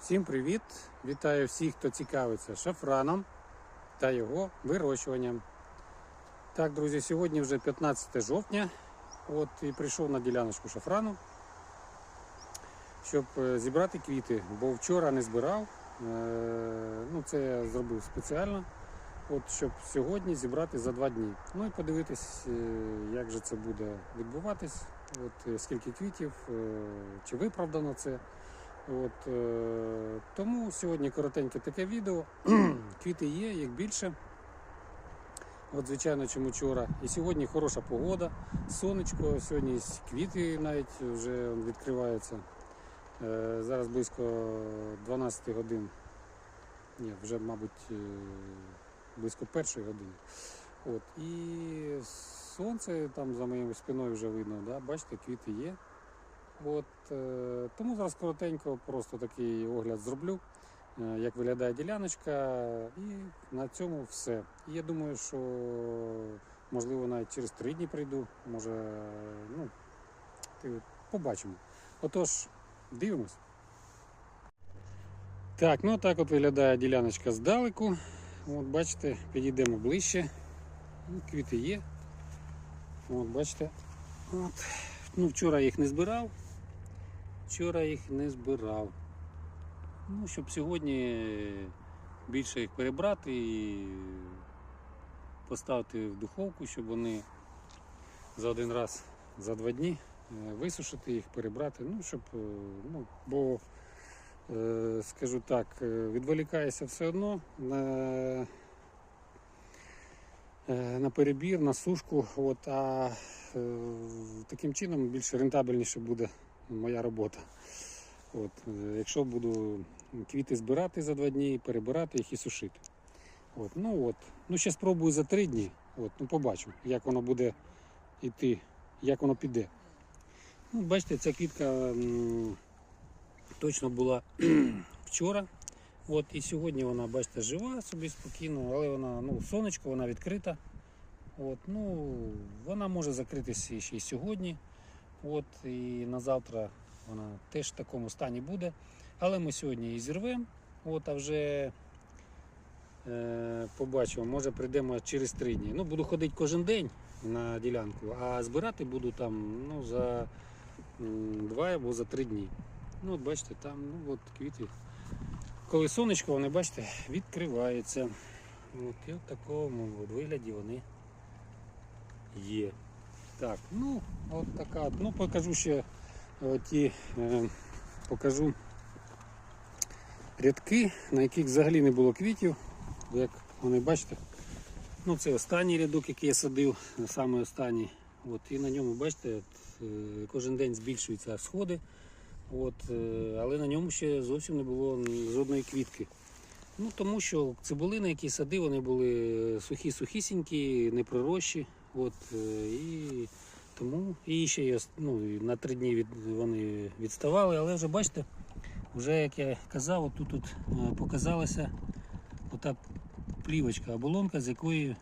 Всім привіт! Вітаю всіх, хто цікавиться шафраном та його вирощуванням. Так, друзі, сьогодні вже 15 жовтня. От і прийшов на діляночку шафрану, щоб е, зібрати квіти, бо вчора не збирав. Е, Ну, це я зробив спеціально, от, щоб сьогодні зібрати за два дні. Ну і подивитись, е, як же це буде відбуватись, от, скільки квітів, чи виправдано це. От, е, тому сьогодні коротеньке таке відео. Квіти є, їх більше. От, звичайно, чим вчора. І сьогодні хороша погода, сонечко, сьогодні квіти навіть вже відкриваються. Е, зараз близько 12 годин. Ні, вже, мабуть, е, близько першої години. От, і сонце там за моєю спиною вже видно, да? бачите, квіти є. От, е, тому зараз коротенько просто такий огляд зроблю, е, як виглядає діляночка, і на цьому все. Я думаю, що можливо навіть через три дні прийду, може, ну, побачимо. Отож, дивимось. Так, ну так от виглядає діляночка здалеку. От бачите, підійдемо ближче. Ну, Квіти є. От, бачите. От. Ну, вчора їх не збирав. Вчора їх не збирав. Ну, щоб сьогодні більше їх перебрати і поставити в духовку, щоб вони за один раз, за два дні е, висушити їх, перебрати. Ну, щоб, е, ну, бо, е, скажу так, відволікаєшся все одно на, на перебір, на сушку. От, а таким чином більш рентабельніше буде моя робота. От, е, якщо буду квіти збирати за два дні, перебирати їх і сушити. От, ну от. Ну, ще спробую за три дні. От, ну, побачу, як воно буде йти, як воно піде. Ну, бачите, ця квітка м, точно була вчора. От, і сьогодні вона, бачите, жива собі спокійно, але вона, ну, сонечко, вона відкрита. От, ну, вона може закритися ще й сьогодні. От, і на завтра вона теж в такому стані буде. Але ми сьогодні її зірвемо. От, а вже е, побачимо, може прийдемо через три дні. Ну, буду ходити кожен день на ділянку, а збирати буду там ну, за два або за три дні. Ну, от бачите, там ну, от квіти. Коли сонечко, вони, бачите, відкриваються. От, і в такому от вигляді вони є. Так, ну, от така. Ну, покажу ще е, ті, е, покажу рядки, на яких взагалі не було квітів. Як вони бачите, ну це останній рядок, який я садив, саме останній. От, і на ньому, бачите, от, е, кожен день збільшуються сходи. От, е, але на ньому ще зовсім не було жодної квітки. Ну, тому що цибулини, які садив, вони були сухі-сухісінькі, не пророщі. От, е, і тому і ще є, ну, на три дні від, вони відставали, але вже бачите, вже як я казав, от тут, е, показалася ота плівочка, оболонка, з якої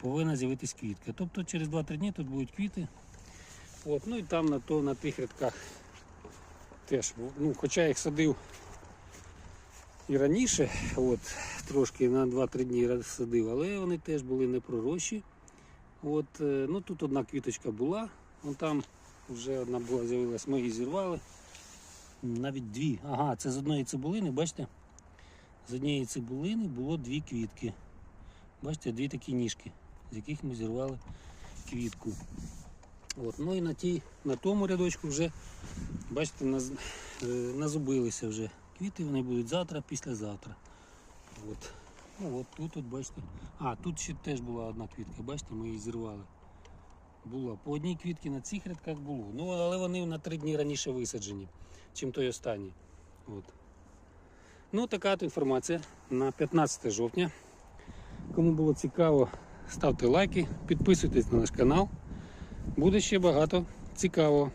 повинна з'явитись квітка. Тобто через 2-3 дні тут будуть квіти. От, ну і там на, то, на тих рядках теж, ну, хоча я їх садив і раніше, от, трошки на 2-3 дні садив, але вони теж були не пророщі. От, е, ну тут одна квіточка була, вон там вже одна була з'явилась, ми її зірвали. Навіть дві. Ага, це з одної цибулини, бачите? З однієї цибулини було дві квітки. Бачите, дві такі ніжки, з яких ми зірвали квітку. От, ну і на, тій, на тому рядочку вже, бачите, наз, е, назубилися вже. Квіти вони будуть завтра, післязавтра. От. Ну от тут, от бачите. А, тут ще теж була одна квітка, бачите, ми її зірвали. Була. По одній квітці на цих рядках було. Ну, але вони на три дні раніше висаджені, чим той останній. От. Ну, така от інформація на 15 жовтня. Кому було цікаво, ставте лайки, підписуйтесь на наш канал. Буде ще багато цікавого.